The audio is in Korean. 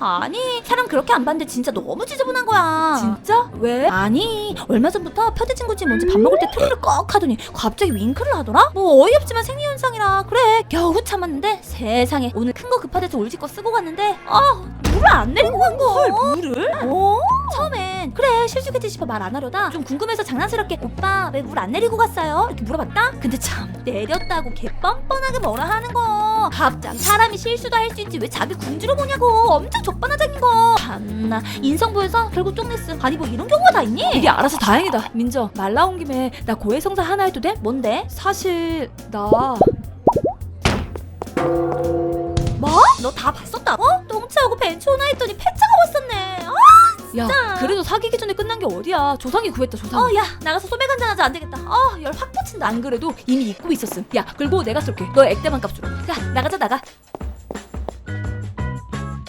아 아니 사람 그렇게 안 봤는데 진짜 너무 지저분한 거야 진짜? 왜? 아니 얼마 전부터 편지 친구집 먼저 밥 먹을 때 트리를 꺽 하더니 갑자기 윙크를 하더라? 뭐 어이없지만 생리현상이라 그래 겨우 참았는데 세상에 오늘 큰 거 급하대서 울지거 쓰고 갔는데 아 물을 안 내리고 간 거 헐 물을? 어? 처음엔 그래 실수겠지 싶어 말 안 하려다 좀 궁금해서 장난스럽게 오빠 왜 물 안 내리고 갔어요? 이렇게 물어봤다? 근데 참 내렸다고 개 뻔뻔하게 뭐라 하는 거 갑자기 사람이 실수도 할 수 있지 왜 자기 군주로 보냐고 엄청 적반하장인 거 참나 인성 보여서 결국 쪽냈음 아니 뭐 이런 경우가 다 있니? 이게 알아서 다행이다 민저 말 나온 김에 나 고해성사 하나 해도 돼? 뭔데? 사실 나 뭐? 너 다 봤었다고? 똥차하고 벤츠 오나 했더니 왔었네 어, 야 그래도 사귀기 전에 끝난 게 어디야? 조상이 구했다 조상 어, 야 나가서 소맥 한잔 하자. 안 되겠다. 어, 열확 뻗친다. 안 그래도 이미 입고 있었음. 야 그리고 내가 쏠게. 너 액땜한 값으로. 야 나가자 나가